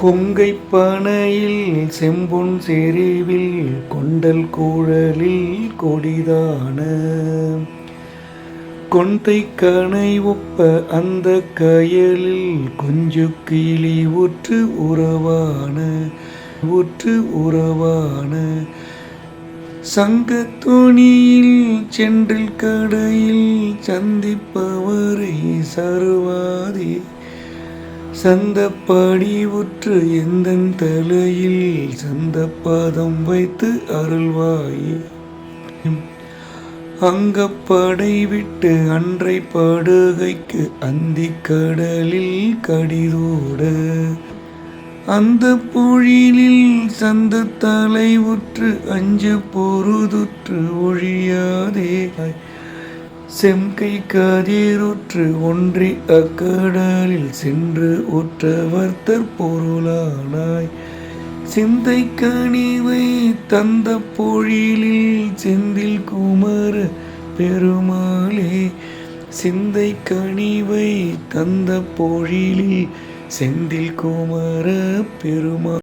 கொங்கை பனையில் செம்பொன் செறிவில் கொண்டல் குழலில் கொடிதான. கொண்டை கனை ஒப்ப அந்த கயலில் கொஞ்சு கிளி உற்று உறவான உற்று உறவான. சங்க துணியில் சென்றில் கடையில் சந்திப்பவரை சருவாதே. சந்தப்படி உற்று எந்தன் தலையில் சந்தப்பதம் வைத்து அருள்வாய். அங்கப்படை விட்டு அன்றை படுகைக்கு அந்தி கடலில் கடிதோட. அந்த பொழிலில் சந்த தலை உற்று அஞ்சு பொருதுற்று ஒழியாதே. செம்கை கதிருற்று ஒன்றி அக்கடலில் சென்று உற்றவர் தற்பொருளானாய். சிந்தை கனிவை தந்த பொழிலில் செந்தில் குமர பெருமாளே சிந்தை கனிவை தந்த பொழிலில் செந்தில் குமர பெருமா